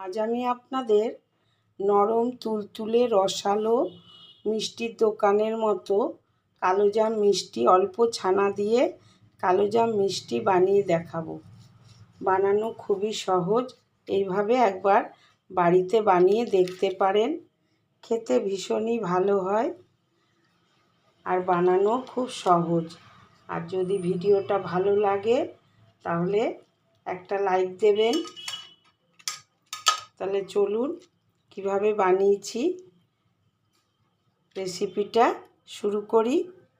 আজ আমি আপনাদের নরম তুলতুলে রসালো মিষ্টির দোকানের মতো কালোজাম মিষ্টি, অল্প ছানা দিয়ে কালোজাম মিষ্টি বানিয়ে দেখাবো। বানানো খুবই সহজ। এইভাবে একবার বাড়িতে বানিয়ে দেখতে পারেন। খেতে ভীষণই ভালো হয় আর বানানো খুব সহজ। আর যদি ভিডিওটা ভালো লাগে, তাহলে একটা লাইক দেবেন। তাহলে চলুন কীভাবে বানিয়েছি রেসিপিটা শুরু করি।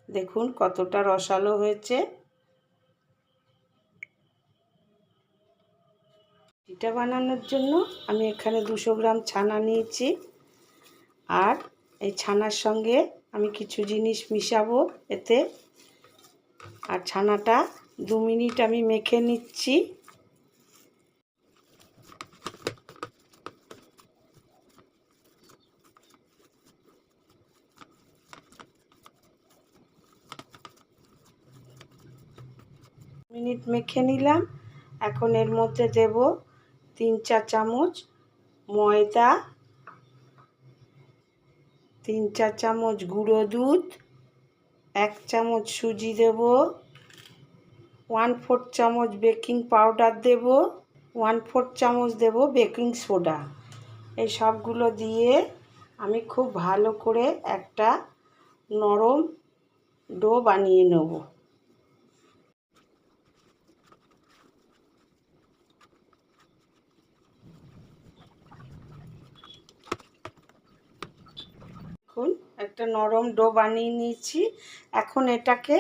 দেখুন কতটা রসালো হয়েছে। এটা বানানোর জন্য আমি এখানে দুশো গ্রাম ছানা নিয়েছি। আর এই ছানার সঙ্গে আমি কিছু জিনিস মিশাবো এতে। আর ছানাটা দু মিনিট আমি মেখে নিচ্ছি। মিনিট মেখে নিলাম। এখন এর মধ্যে দেব তিন চা চামচ ময়দা, তিন চা চামচ গুঁড়ো দুধ, এক চামচ সুজি দেব ওয়ান ফোর চামচ বেকিং পাউডার দেব ওয়ান ফোর চামচ দেব বেকিং সোডা। এই সবগুলো দিয়ে আমি খুব ভালো করে একটা নরম ডো বানিয়ে নেব দেখুন একটা নরম ডো বানিয়ে নিয়েছি। এখন এটাকে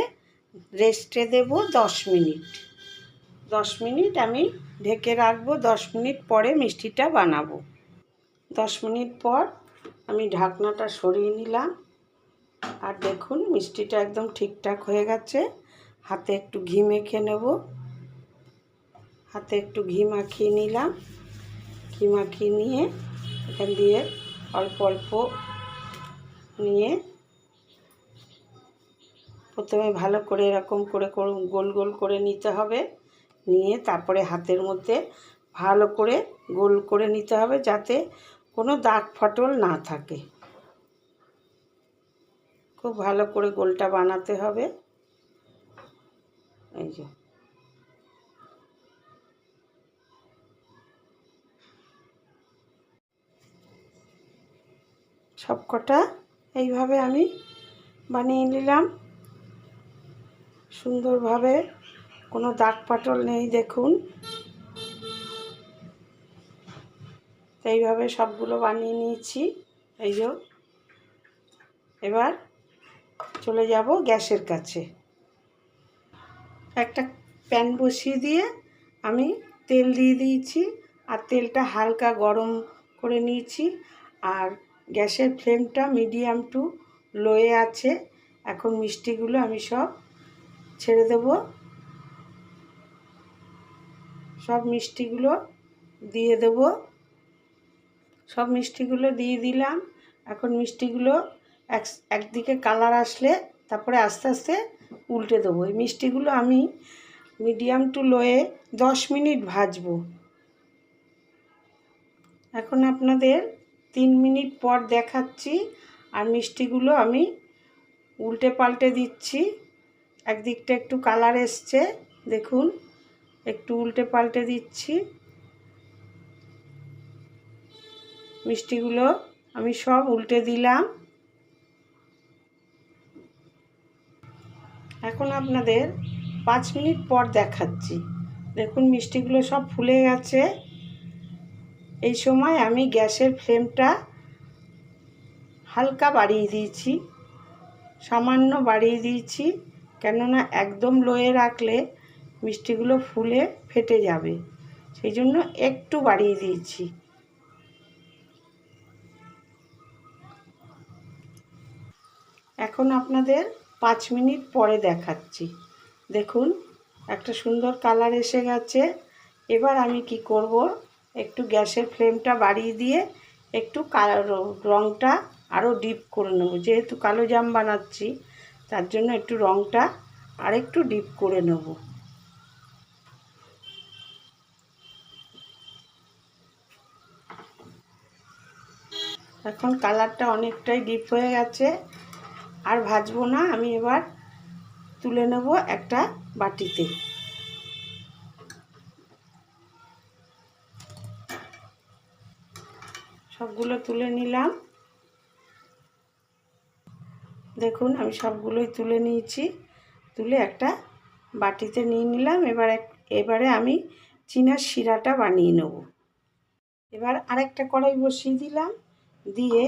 রেস্টে দেব দশ মিনিট। দশ মিনিট আমি ঢেকে রাখব, দশ মিনিট পরে মিষ্টিটা বানাবো। দশ মিনিট পর আমি ঢাকনাটা সরিয়ে নিলাম। আর দেখুন, মিষ্টিটা একদম ঠিকঠাক হয়ে গেছে। হাতে একটু ঘি মেখে নেব। হাতে একটু ঘি মাখিয়ে নিলাম। ঘি মাখিয়ে নিয়ে এখান দিয়ে অল্প অল্প নিয়ে প্রথমে ভালো করে এরকম করে গোল গোল করে নিতে হবে। নিয়ে তারপরে হাতের মধ্যে ভালো করে গোল করে নিতে হবে যাতে কোনো দাগ ফটল না থাকে। খুব ভালো করে গোলটা বানাতে হবে। এই যে। সবকটা এইভাবে আমি বানিয়ে নিলাম। সুন্দরভাবে কোনো দাগ পাটল নেই, দেখুন। এইভাবে সবগুলো বানিয়ে নিয়েছি। এই যে, এবার চলে যাব গ্যাসের কাছে। একটা প্যান বসিয়ে দিয়ে আমি তেল দিয়ে দিয়েছি, আর তেলটা হালকা গরম করে নিয়েছি। আর গ্যাসের ফ্লেমটা মিডিয়াম টু লোয়ে আছে। এখন মিষ্টিগুলো আমি সব ছেড়ে দেব। সব মিষ্টিগুলো দিয়ে দেব। সব মিষ্টিগুলো দিয়ে দিলাম। এখন মিষ্টিগুলো এক, একদিকে কালার আসলে তারপরে আস্তে আস্তে উল্টে দেবো। এই মিষ্টিগুলো আমি মিডিয়াম টু লোয়ে দশ মিনিট ভাজবো। এখন আপনাদের তিন মিনিট পর দেখাচ্ছি আর মিষ্টিগুলো আমি উল্টে পাল্টে দিচ্ছি। একদিকটা একটু কালার এসছে, দেখুন, একটু উল্টে পাল্টে দিচ্ছি। মিষ্টিগুলো আমি সব উল্টে দিলাম। এখন আপনাদের পাঁচ মিনিট পর দেখাচ্ছি। দেখুন, মিষ্টিগুলো সব ফুলে গেছে। এই সময় আমি গ্যাসের ফ্লেমটা হালকা বাড়িয়ে দিয়েছি, সামান্য বাড়িয়ে দিয়েছি, কেননা একদম লোয়ে রাখলে মিষ্টিগুলো ফুলে ফেটে যাবে। সেই জন্য একটু বাড়িয়ে দিয়েছি। এখন আপনাদের পাঁচ মিনিট পরে দেখাচ্ছি। দেখুন, একটা সুন্দর কালার এসে গেছে। এবার আমি কি করব? একটু গ্যাসের ফ্লেমটা বাড়িয়ে দিয়ে একটু কালো রঙটা আরও ডিপ করে নেব। যেহেতু কালো জাম বানাচ্ছি, তার জন্য একটু রঙটা আর একটু ডিপ করে নেব। এখন কালারটা অনেকটাই ডিপ হয়ে গেছে। আর ভাজবো না, আমি এবার তুলে নেব একটা বাটিতে। সবগুলো তুলে নিলাম। দেখুন, আমি সবগুলোই তুলে নিয়েছি। তুলে একটা বাটিতে নিয়ে নিলাম। এবার এবারে আমি চিনার শিরাটা বানিয়ে নেব। এবার আরেকটা কড়াই বসিয়ে দিলাম। দিয়ে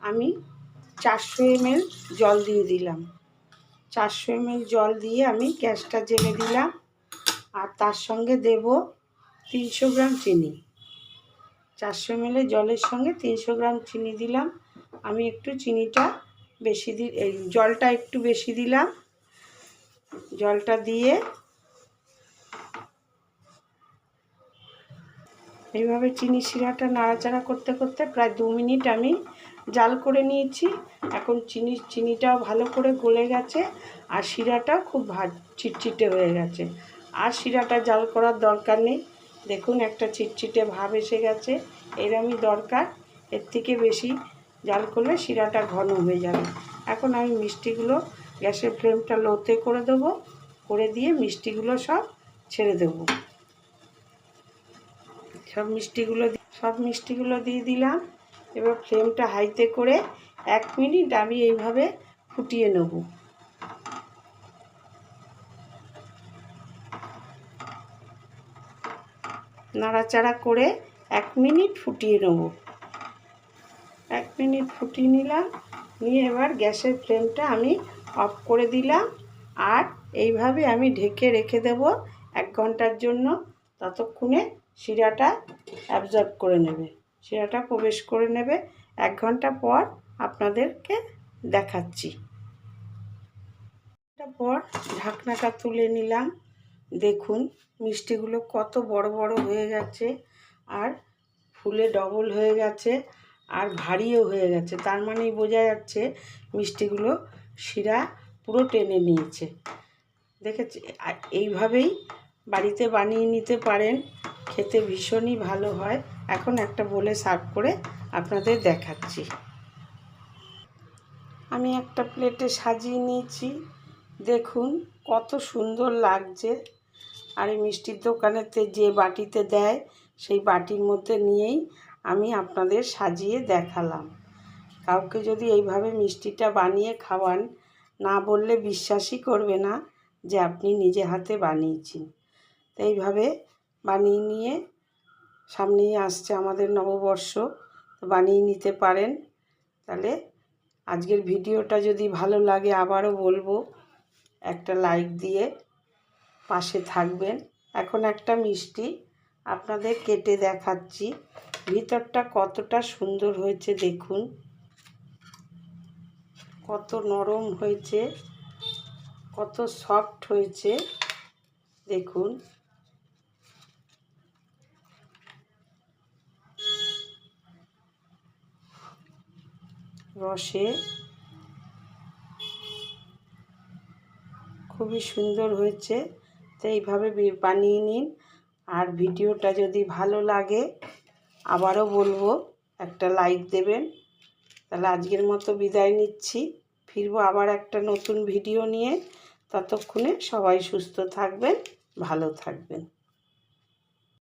আমি চারশো এমএল জল দিয়ে দিলাম। চারশো এমএল জল দিয়ে আমি গ্যাসটা জেলে দিলাম। আর তার সঙ্গে দেব তিনশো গ্রাম চিনি। চারশো এমএল জলের সঙ্গে তিনশো গ্রাম চিনি দিলাম। আমি একটু চিনিটা বেশি দি জলটা একটু বেশি দিলাম। জলটা দিয়ে এইভাবে চিনি শিরাটা নাড়াচাড়া করতে করতে প্রায় দু মিনিট আমি জাল করে নিয়েছি। এখন চিনি, চিনিটাও ভালো করে গলে গেছে আর শিরাটাও খুব ভা চিটচিটে হয়ে গেছে। আর শিরাটা জাল করার দরকার নেই। দেখুন, একটা চিটচিটে ভাব এসে গেছে। এরমই দরকার। এর থেকে বেশি জাল করলে শিরাটা ঘন হয়ে যাবে। এখন আমি মিষ্টিগুলো গ্যাসের ফ্লেমটা লোতে করে দেবো। করে দিয়ে মিষ্টিগুলো সব ছেড়ে দেবো। সব মিষ্টিগুলো সব মিষ্টিগুলো দিয়ে দিলাম। এবার ফ্লেমটা হাইতে করে এক মিনিট আমি এইভাবে ফুটিয়ে নেব। নাড়াচাড়া করে এক মিনিট ফুটিয়ে নেব। এক মিনিট ফুটিয়ে নিলাম, নিয়ে এবার গ্যাসের ফ্লেমটা আমি অফ করে দিলাম আর এইভাবে আমি ঢেকে রেখে দেব এক ঘণ্টার জন্য। ততক্ষণে শিরাটা অ্যাবজর্ব করে নেবে। শিরাটা প্রবেশ করে নেবে। এক ঘণ্টা পর আপনাদেরকে দেখাচ্ছি। পর ঢাকনাটা তুলে নিলাম। দেখুন, মিষ্টিগুলো কত বড় বড় হয়ে গেছে আর ফুলে ডবল হয়ে গেছে আর ভারীও হয়ে গেছে। তার মানেই বোঝা যাচ্ছে মিষ্টিগুলো শিরা পুরো টেনে নিয়েছে। দেখেছি এইভাবেই বাড়িতে বানিয়ে নিতে পারেন, খেতে ভীষণই ভালো হয়। এখন একটা বলে সার্ভ করে আপনাদের দেখাচ্ছি। আমি একটা প্লেটে সাজিয়ে নিয়েছি। দেখুন, কত সুন্দর লাগছে। আর এই মিষ্টির দোকানেতে যে বাটিতে দেয়, সেই বাটির মধ্যে নিয়েই আমি আপনাদের সাজিয়ে দেখালাম। কাউকে যদি এইভাবে মিষ্টিটা বানিয়ে খাওয়ান, না বললে বিশ্বাসই করবে না যে আপনি নিজে হাতে বানিয়েছেন। তো এইভাবে বানিয়ে নিয়ে সামনেই আসছে আমাদের নববর্ষ, তো বানিয়ে নিতে পারেন। তাহলে আজকের ভিডিওটা যদি ভালো লাগে, আবারও বলব, একটা লাইক দিয়ে পাশে থাকবেন। এখন একটা মিষ্টি আপনাদের কেটে দেখাচ্ছি। ভিতরটা কতটা সুন্দর হয়েছে দেখুন। কত নরম হয়েছে, কত সফট হয়েছে, দেখুন। রসে খুবই সুন্দর হয়েছে। তো এইভাবে বানিয়ে নিন। আর ভিডিওটা যদি ভালো লাগে, আবারও বলব, একটা লাইক দেবেন। তাহলে আজকের মতো বিদায় নিচ্ছি। ফিরবো আবার একটা নতুন ভিডিও নিয়ে। ততক্ষণে সবাই সুস্থ থাকবেন, ভালো থাকবেন।